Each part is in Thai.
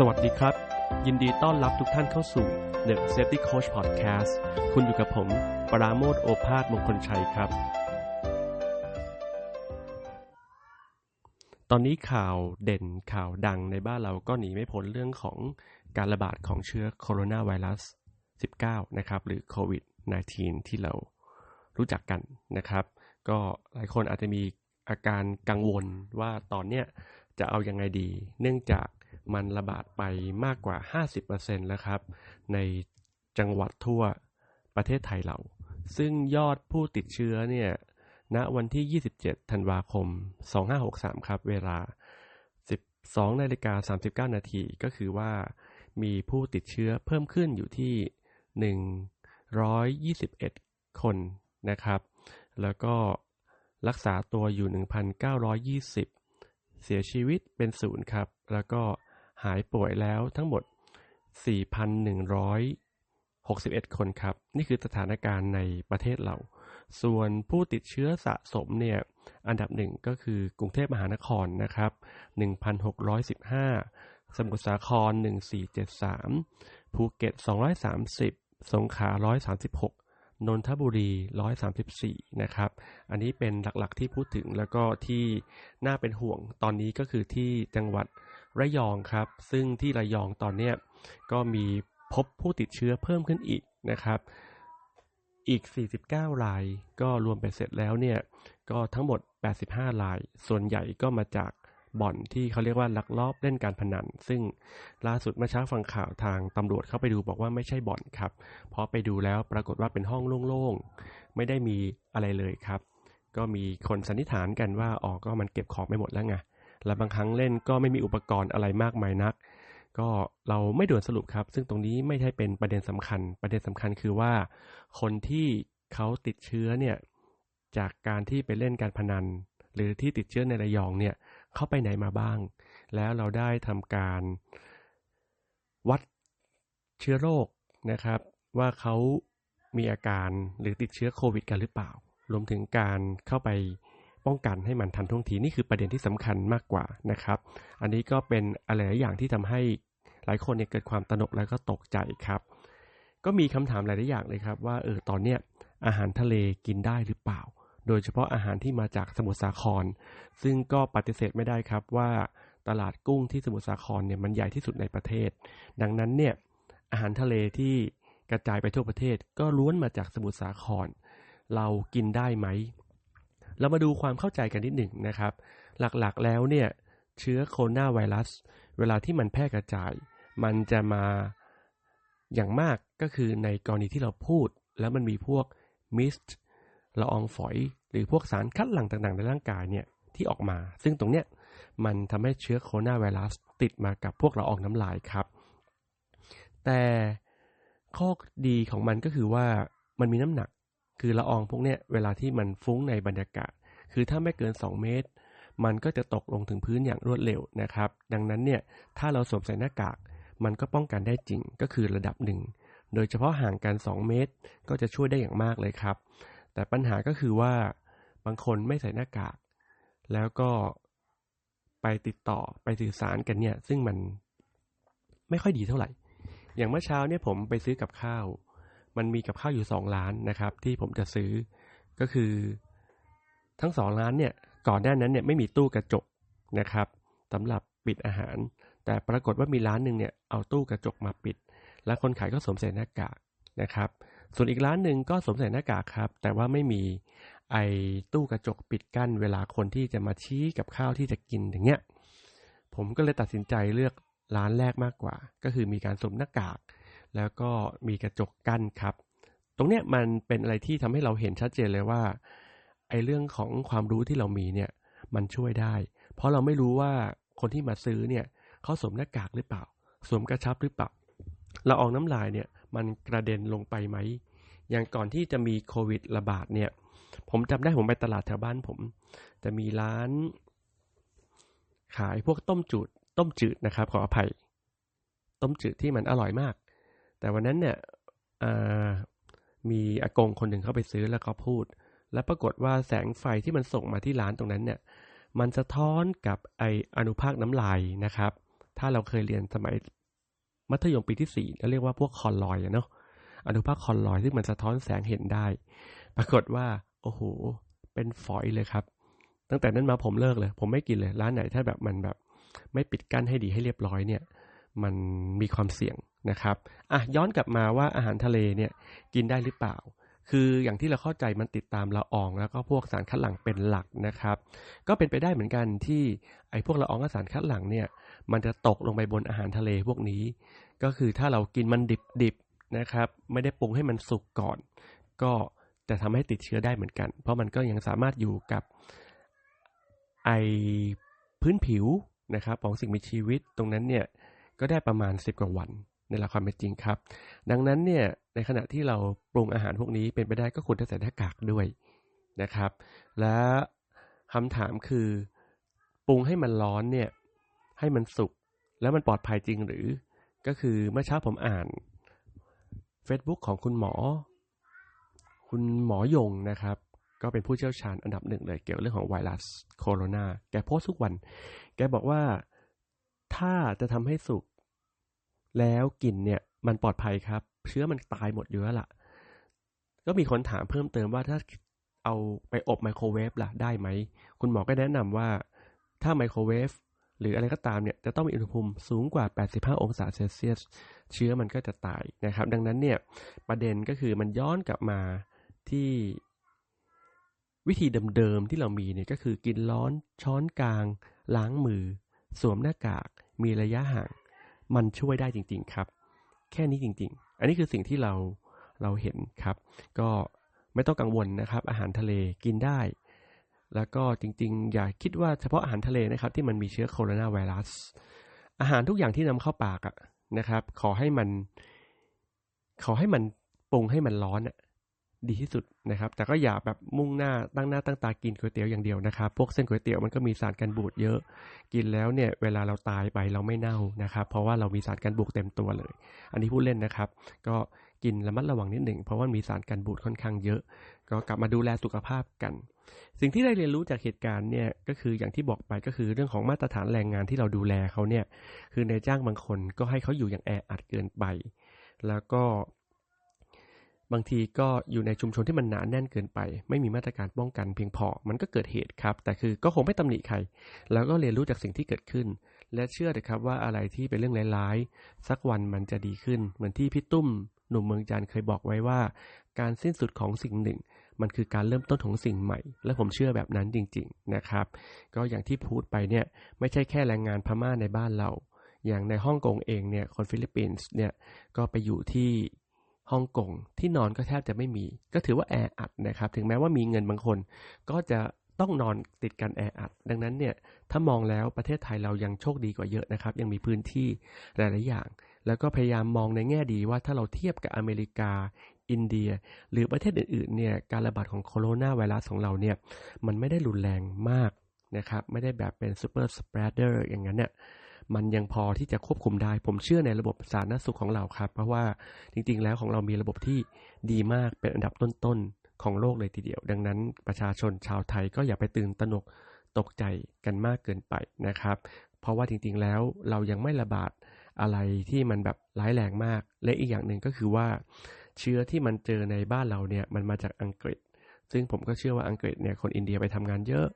สวัสดีครับ ยินดีต้อนรับทุกท่านเข้าสู่ The Safety Coach Podcast คุณอยู่กับผม ปราโมทโอภาสมงคลชัยครับ ตอนนี้ข่าวเด่นข่าวดังในบ้านเราก็หนีไม่พ้นเรื่องของการระบาดของเชื้อโคโรนาไวรัส 19 นะครับ หรือโควิด -19 ที่เรารู้จักกันนะครับ ก็หลายคนอาจจะมีอาการกังวลว่าตอนเนี้ยจะเอายังไงดี เนื่องจาก มันระบาดไปมากกว่า 50%แล้วครับ ในจังหวัดทั่วประเทศไทยเรา ซึ่งยอดผู้ติดเชื้อเนี่ยณวันที่ 27 ธันวาคม 2563 ครับ เวลา 12นาฬิกา39 นาทีก็คือว่ามีผู้ติดเชื้อเพิ่มขึ้นอยู่ที่ 121 คนนะครับ แล้วก็รักษาตัวอยู่ 1,920 เสียชีวิตเป็นศูนย์ครับ แล้วก็ หายป่วยแล้วทั้งหมด 4,161 คนครับ นี่คือสถานการณ์ในประเทศเรา ส่วนผู้ติดเชื้อสะสมเนี่ย อันดับหนึ่งก็คือกรุงเทพมหานครนะครับ 1,615 สมุทรสาคร 1473 ภูเก็ต 230 สงขลา 136นนทบุรี 134 นะครับ อันนี้เป็นหลักๆที่พูดถึงแล้วก็ที่น่าเป็นห่วงตอนนี้ก็คือที่จังหวัด ระยองครับ ซึ่งที่ระยองตอนเนี้ยก็มีพบผู้ติดเชื้อเพิ่มขึ้นอีกนะครับ อีก 49 ราย ก็รวมไปเสร็จแล้วเนี่ยก็ทั้งหมด 85 ราย ส่วนใหญ่ก็มาจากบ่อนที่เขาเรียกว่าลักลอบเล่นการพนัน ซึ่งล่าสุดเมื่อเช้าฟังข่าวทางตำรวจเข้าไปดูบอกว่าไม่ใช่บ่อนครับ เพราะไปดูแล้วปรากฏว่าเป็นห้องโล่งๆ ไม่ได้มีอะไรเลยครับ ก็มีคนสันนิษฐานกันว่าอ๋อก็มันเก็บของไม่หมดแล้วไง และบางครั้งเล่นก็ไม่มีอุปกรณ์อะไรมากมายนัก ก็เราไม่ด่วนสรุปครับ ซึ่งตรงนี้ไม่ใช่เป็นประเด็นสำคัญ ประเด็นสำคัญคือว่า คนที่เขาติดเชื้อเนี่ยจากการที่ไปเล่นการพนัน หรือที่ติดเชื้อในระยองเนี่ยเข้าไปไหนมาบ้าง แล้วเราได้ทำการวัดเชื้อโรคนะครับ ว่าเขามีอาการหรือติดเชื้อโควิดกันหรือเปล่า รวมถึงการเข้าไป ป้องกันให้มันทันท่วงทีนี่คือประเด็นที่สำคัญมากกว่านะครับ อันนี้ก็เป็นอะไรหลายอย่างที่ทำให้หลายคนเนี่ยเกิดความตระหนกแล้วก็ตกใจครับ ก็มีคำถามหลายๆอย่างเลยครับว่าเออตอนเนี้ยอาหารทะเลกินได้หรือเปล่า โดยเฉพาะอาหารที่มาจากสมุทรสาคร ซึ่งก็ปฏิเสธไม่ได้ครับว่าตลาดกุ้งที่สมุทรสาครเนี่ยมันใหญ่ที่สุดในประเทศ ดังนั้นเนี่ยอาหารทะเลที่กระจายไปทั่วประเทศ ก็ล้วนมาจากสมุทรสาคร เรากินได้ไหม เรามาดูความเข้าใจกันนิดหนึ่งนะครับ หลักๆแล้วเนี่ยเชื้อโคโรนาไวรัส เวลาที่มันแพร่กระจาย มันจะมาอย่างมากก็คือในกรณีที่เราพูด แล้วมันมีพวกมิสต์ละอองฝอย หรือพวกสารคัดหลั่งต่างๆ ในร่างกายเนี่ยที่ออกมา ซึ่งตรงเนี้ยมันทำให้เชื้อโคโรนาไวรัสติดมากับพวกละอองน้ำลายครับ แต่ข้อดีของมันก็คือว่ามันมีน้ำหนัก คือละอองพวกเนี้ยเวลาที่มันฟุ้งในบรรยากาศ คือถ้าไม่เกิน 2 เมตร มันก็จะตกลงถึงพื้นอย่างรวดเร็วนะครับ ดังนั้นเนี่ยถ้าเราสวมใส่หน้ากาก มันก็ป้องกันได้จริงก็คือระดับหนึ่ง โดยเฉพาะห่างกัน 2 เมตร ก็จะช่วยได้อย่างมากเลยครับ แต่ปัญหาก็คือว่าบางคนไม่ใส่หน้ากาก แล้วก็ไปติดต่อไปสื่อสารกันเนี่ย ซึ่งมันไม่ค่อยดีเท่าไหร่ อย่างเมื่อเช้าเนี่ยผมไปซื้อกับข้าว มันมีกับข้าวอยู่ 2 ร้านนะครับ ที่ผมจะซื้อก็คือทั้งสองร้านเนี่ยก่อนหน้านั้นเนี่ยไม่มีตู้กระจกนะครับสำหรับปิดอาหาร แต่ปรากฏว่ามีร้านหนึ่งเนี่ยเอาตู้กระจกมาปิด แล้วคนขายก็สวมใส่หน้ากากนะครับ ส่วนอีกร้านหนึ่งก็สวมใส่หน้ากากครับ แต่ว่าไม่มีไอ้ตู้กระจกปิดกั้น เวลาคนที่จะมาชี้กับข้าวที่จะกินอย่างเงี้ยผมก็เลยตัดสินใจเลือกร้านแรกมากกว่า ก็คือมีการสวมหน้ากาก แล้วก็มีกระจกกั้นครับ ตรงเนี้ยมันเป็นอะไรที่ทำให้เราเห็นชัดเจนเลยว่าไอ้เรื่องของความรู้ที่เรามีเนี่ยมันช่วยได้ เพราะเราไม่รู้ว่าคนที่มาซื้อเนี่ยเขาสวมหน้ากากหรือเปล่า สวมกระชับหรือเปล่าเราออกน้ำลายเนี่ยมันกระเด็นลงไปไหมอย่างก่อนที่จะมีโควิดระบาดเนี่ย ผมจำได้ผมไปตลาดแถวบ้านผม จะมีร้าน ขายพวกต้มจืดต้มจืดนะครับ ขออภัย ต้มจืดที่มันอร่อยมาก แต่วันนั้นเนี่ยมีอากงคนหนึ่งเข้าไปซื้อแล้วก็พูด แล้วปรากฏว่าแสงไฟที่มันส่งมาที่ร้านตรงนั้นเนี่ย มันสะท้อนกับไออนุภาคน้ำลายนะครับ ถ้าเราเคยเรียนสมัยมัธยมปีที่สี่ก็เรียกว่าพวกคอนลอยเนาะอนุภาคคอนลอยซึ่งมันสะท้อนแสงเห็นได้ ปรากฏว่าโอ้โหเป็นฝอยเลยครับ ตั้งแต่นั้นมาผมเลิกเลย ผมไม่กินเลยร้านไหนถ้าแบบมันแบบ ไม่ปิดกั้นให้ดีให้เรียบร้อยเนี่ย มันมีความเสี่ยง นะครับอะย้อนกลับมาว่าอาหารทะเลเนี่ยกินได้หรือเปล่า คืออย่างที่เราเข้าใจมันติดตามละออง แล้วก็พวกสารคัดหลั่งเป็นหลักนะครับ ก็เป็นไปได้เหมือนกันที่ไอ้พวกละอองและสารคัดหลั่งเนี่ยมันจะตกลงไปบนอาหารทะเลพวกนี้ ก็คือถ้าเรากินมันดิบๆนะครับ ไม่ได้ปรุงให้มันสุกก่อน ก็จะทำให้ติดเชื้อได้เหมือนกัน เพราะมันก็ยังสามารถอยู่กับไอพื้นผิวนะครับของสิ่งมีชีวิตตรงนั้นเนี่ยก็ได้ประมาณ 10 กว่าวัน ในหลักความเป็นจริงครับ ดังนั้นเนี่ยในขณะที่เราปรุงอาหารพวกนี้เป็นไปได้ก็ควรจะใส่หน้ากากด้วยนะครับ และคำถามคือปรุงให้มันร้อนเนี่ยให้มันสุกแล้วมันปลอดภัยจริงหรือก็คือเมื่อเช้าผมอ่าน Facebook ของคุณหมอ คุณหมอยงนะครับ ก็เป็นผู้เชี่ยวชาญอันดับหนึ่งเลยเกี่ยวเรื่องของไวรัสโคโรนาแกโพสทุกวัน แกบอกว่าถ้าจะทำให้สุก แล้วกลิ่นเนี่ยมันปลอดภัยครับ เชื้อมันตายหมดอยู่แล้วล่ะ ก็มีคนถามเพิ่มเติมว่าถ้าเอาไปอบไมโครเวฟล่ะได้ไหม คุณหมอก็แนะนำว่าถ้าไมโครเวฟหรืออะไรก็ตามเนี่ยจะต้องมีอุณหภูมิสูงกว่า 85 องศาเซลเซียส เชื้อมันก็จะตายนะครับ ดังนั้นเนี่ยประเด็นก็คือมันย้อนกลับมาที่วิธีเดิมๆที่เรามีเนี่ยก็คือกินร้อนช้อนกลาง ล้างมือ สวมหน้ากาก มีระยะห่าง มันช่วยได้จริง ๆ ครับ แค่นี้จริง ๆ อันนี้คือสิ่งที่เราเราเห็นครับ ก็ไม่ต้องกังวลนะครับ อาหารทะเลกินได้ แล้วก็จริง ๆ อย่าคิดว่าเฉพาะอาหารทะเลนะครับ ที่มันมีเชื้อโคโรนาไวรัส อาหารทุกอย่างที่นำเข้าปากอะนะครับ ขอให้มัน ขอให้มันปรุงให้มันร้อนอะ ดีที่สุดนะครับ แต่ก็อย่าแบบมุ่งหน้าตั้งหน้าตั้งตากินก๋วยเตี๋ยวอย่างเดียวนะครับ พวกเส้นก๋วยเตี๋ยวมันก็มีสารกันบูดเยอะ กินแล้วเนี่ยเวลาเราตายไปเราไม่เน่านะครับ เพราะว่าเรามีสารกันบูดเต็มตัวเลย อันนี้พูดเล่นนะครับ ก็กินระมัดระวังนิดหนึ่งเพราะว่ามีสารกันบูดค่อนข้างเยอะ ก็กลับมาดูแลสุขภาพกัน สิ่งที่ได้เรียนรู้จากเหตุการณ์เนี่ยก็คืออย่างที่บอกไปก็คือเรื่องของมาตรฐานแรงงานที่เราดูแลเขาเนี่ยคือในจ้างบางคนก็ให้เขาอยู่อย่างแออัดเกินไป แล้วก็ บางทีก็อยู่ในชุมชนที่มันหนาแน่นเกินไป ไม่มีมาตรการป้องกันเพียงพอ มันก็เกิดเหตุครับ แต่คือก็คงไม่ตำหนิใคร แล้วก็เรียนรู้จากสิ่งที่เกิดขึ้น และเชื่อเถอะครับว่าอะไรที่เป็นเรื่องร้ายๆ สักวันมันจะดีขึ้น เหมือนที่พี่ตุ้มหนุ่มเมืองจันเคยบอกไว้ว่า การสิ้นสุดของสิ่งหนึ่ง มันคือการเริ่มต้นของสิ่งใหม่ และผมเชื่อแบบนั้นจริง ๆนะครับ ก็อย่างที่พูดไปเนี่ยไม่ใช่แค่แรงงานพม่าในบ้านเราอย่างในฮ่องกงเองเนี่ยคนฟิลิปปินส์เนี่ยก็ไปอยู่ที่ ฮ่องกงที่นอนก็แทบจะไม่มี ก็ถือว่าแออัดนะครับ ถึงแม้ว่ามีเงินบางคน ก็จะต้องนอนติดกันแออัด ดังนั้นเนี่ยถ้ามองแล้วประเทศไทยเรายังโชคดีกว่าเยอะนะครับ ยังมีพื้นที่หลายๆอย่าง แล้วก็พยายามมองในแง่ดีว่าถ้าเราเทียบกับอเมริกาอินเดีย หรือประเทศอื่นๆเนี่ยการระบาดของโคโรนาไวรัสของเราเนี่ยมันไม่ได้รุนแรงมากนะครับไม่ได้แบบเป็นซูเปอร์สเปรดเดอร์อย่างนั้นเนี่ย มันยังพอที่จะควบคุมได้ ผมเชื่อในระบบสาธารณสุขของเราครับ เพราะว่าจริงๆ แล้วของเรามีระบบที่ดีมากเป็นอันดับต้นๆของโลกเลยทีเดียว ดังนั้นประชาชนชาวไทยก็อย่าไปตื่นตระหนกตกใจกันมากเกินไปนะครับ เพราะว่าจริงๆ แล้วเรายังไม่ระบาดอะไรที่มันแบบร้ายแรงมาก และอีกอย่างหนึ่งก็คือว่า เชื้อที่มันเจอในบ้านเราเนี่ยมันมาจากอังกฤษ ซึ่งผมก็เชื่อว่าอังกฤษเนี่ยคนอินเดียไปทำงานเยอะ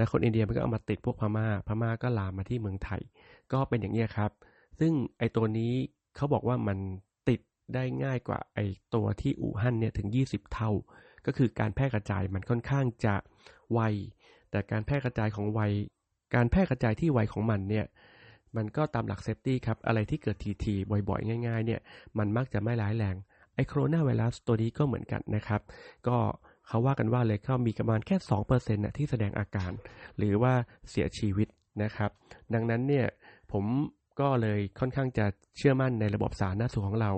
และคนอินเดียมันก็เอามาติดพวกพมา่า พม่าก็ลามมาที่เมืองไทย ก็เป็นอย่างนี้ครับ ซึ่งไอตัวนี้เขาบอกว่ามันติดได้ง่ายกว่าไอตัวที่อู่ฮั่นเนี่ยถึง 20 เท่า ก็คือการแพร่กระจายมันค่อนข้างจะไว แต่การแพร่กระจายของไว การแพร่กระจายที่ไวของมันเนี่ย มันก็ตามหลักเซฟตี้ครับ อะไรที่เกิดทีๆบ่อยๆ ง่าย ๆ เนี่ย มันมักจะไม่ร้ายแรง ไอโคโรนาไวรัสตัวนี้ก็เหมือนกันนะครับ ก็ เขาว่ากันว่าเลยเขามีประมาณแค่2%นะที่แสดงอาการ หรือว่าเสียชีวิตนะครับ ดังนั้นเนี่ยผมก็เลยค่อนข้างจะเชื่อมั่นในระบบสาธารณสุขของเรา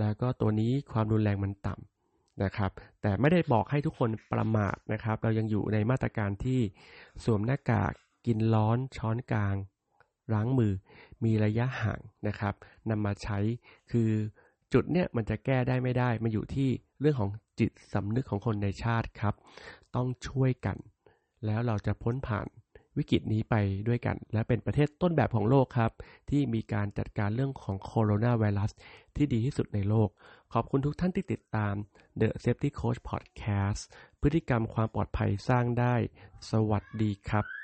แล้วก็ตัวนี้ความรุนแรงมันต่ำนะครับ แต่ไม่ได้บอกให้ทุกคนประมาทนะครับ เรายังอยู่ในมาตรการที่สวมหน้ากากกินร้อนช้อนกลางล้างมือมีระยะห่างนะครับนำมาใช้คือจุดเนี่ยมันจะแก้ได้ไม่ได้ มันอยู่ที่เรื่องของ จิตสำนึกของคนในชาติครับ ต้องช่วยกัน แล้วเราจะพ้นผ่านวิกฤตนี้ไปด้วยกัน และเป็นประเทศต้นแบบของโลกครับ ที่มีการจัดการเรื่องของโคโรนาไวรัสที่ดีที่สุดในโลก ขอบคุณทุกท่านที่ติดตาม The Safety Coach Podcast พฤติกรรมความปลอดภัยสร้างได้ สวัสดีครับ